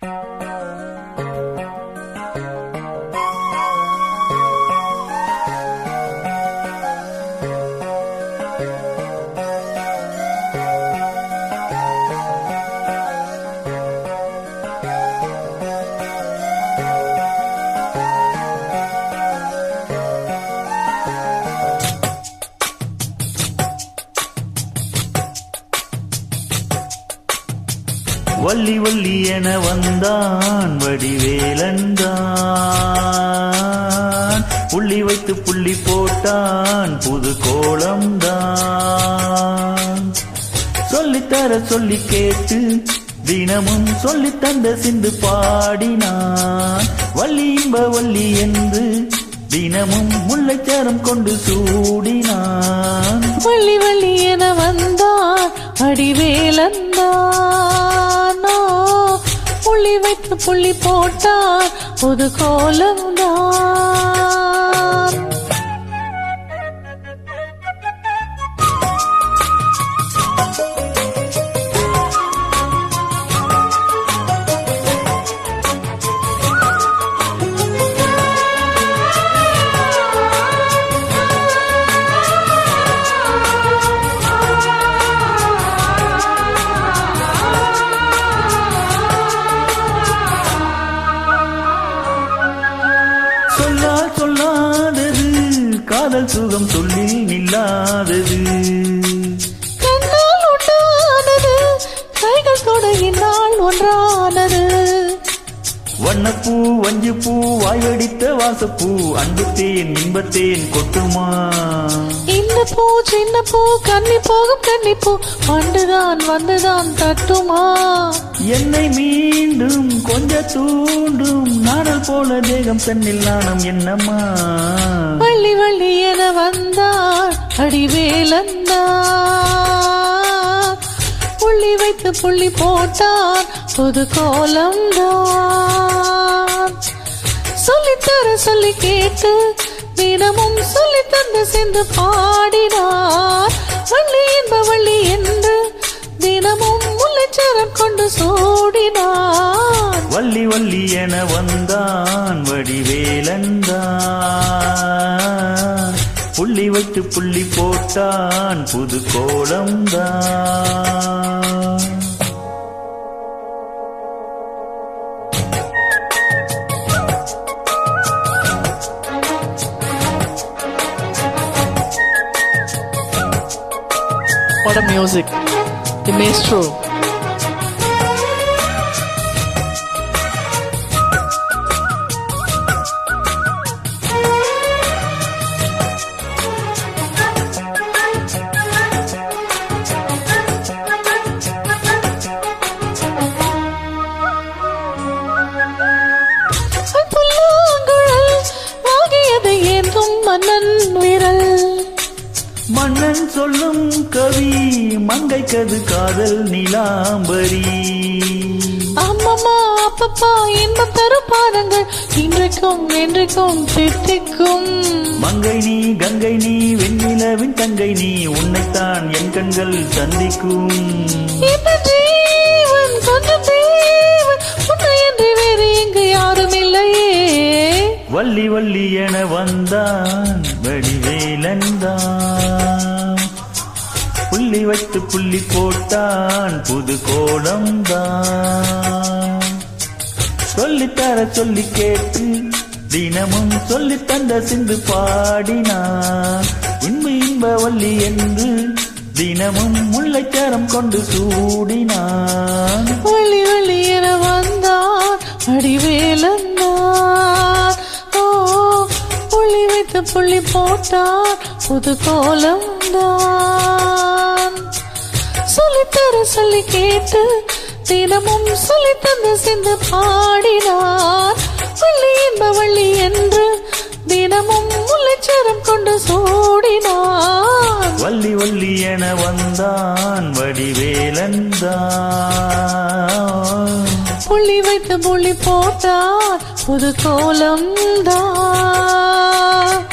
Música Valli Valli என வந்தான் வடிவேலந்தான் புள்ளி வைத்து புள்ளி போட்டான் புது கோலம்தான் சொல்லித்தர சொல்லி கேட்டு தினமும் சொல்லி தந்த சிந்து பாடினான். வள்ளி இன்ப வள்ளி என்று தினமும் முல்லைச்சாரம் கொண்டு சூடினான். வள்ளி வள்ளி என வந்தான் அடிவேலந்தான் புள்ளி வைத்து புது கோலம் தான். காதல் சுகம் சொல்லி நில்லாதது. ஒன்றானது. வண்ணப்பூ வஞ்சிப்பூ வாய்வடித்த வாசப்பூ அன்புத்தேன் இன்பத்தேன் கொட்டுமா? இந்த பூ சின்ன பூ கன்னி போகும் கன்னி பூ. வந்துதான் வந்துதான் தட்டுமா? என்னை மீண்டும் கொஞ்ச தூண்டும். நாடல் போல தேகம் தன்னில் நாணம் என்னம்மா? வள்ளி வள்ளி என வந்தாள் அடிவேலந்தா. புள்ளி வைத்து புள்ளி போட்டான் புது கோலம்தான். சொல்லித்தர சொல்லி கேட்டு தினமும் சொல்லி தந்து சென்று பாடினார். வள்ளி என்ப வள்ளி என்று தினமும் முல்லைச்சரம் கொண்டு சோடினார். வள்ளி வள்ளி என வந்தான் வடிவேலந்தான் புள்ளி வைத்து புள்ளி போட்டான் புது கோலம்தான் What a music. The maestro. மன்னன் சொல்லும் கவி மங்கைக்கது காதல் நிலாம்பரி. அம்மம்மா அப்பப்பா இன்பம் தரும் பாதங்கள் இன்றைக்கும் என்றைக்கும் திட்டிக்கும் மங்கை நீ கங்கை நீ வெண்ணிலவின் தங்கை நீ உன்னைத்தான் என் கண்கள் சந்திக்கும். வள்ளி வள்ளி என வந்தான் வடிவேலந்தான் புள்ளி வைத்து புள்ளி போட்டான். புது கோலம்தான் சொல்லித்தர சொல்லி கேட்டு தினமும் சொல்லி தந்த சிந்து பாடினான். இன்பு இன்ப வள்ளி என்று தினமும் முல்லைச்சரம் கொண்டு சூடினான். வள்ளி வள்ளி என வந்தான் அடிவேலந்தான் ஓ புள்ளி வைத்து புள்ளி போட்டான் புது கோலம்தான். சொல்லித்தர சொல்லி கேட்டு தினமும் சொல்லி தந்து சிந்து பாடினார். வள்ளி என்ப வள்ளி என்று தினமும் முல்லைச்சரம் கொண்டு சூடினார். வள்ளி வள்ளி என வந்தான் வடிவேலந்தான் புள்ளி வைத்து புள்ளி போட்டார் புது கோலம் தான்.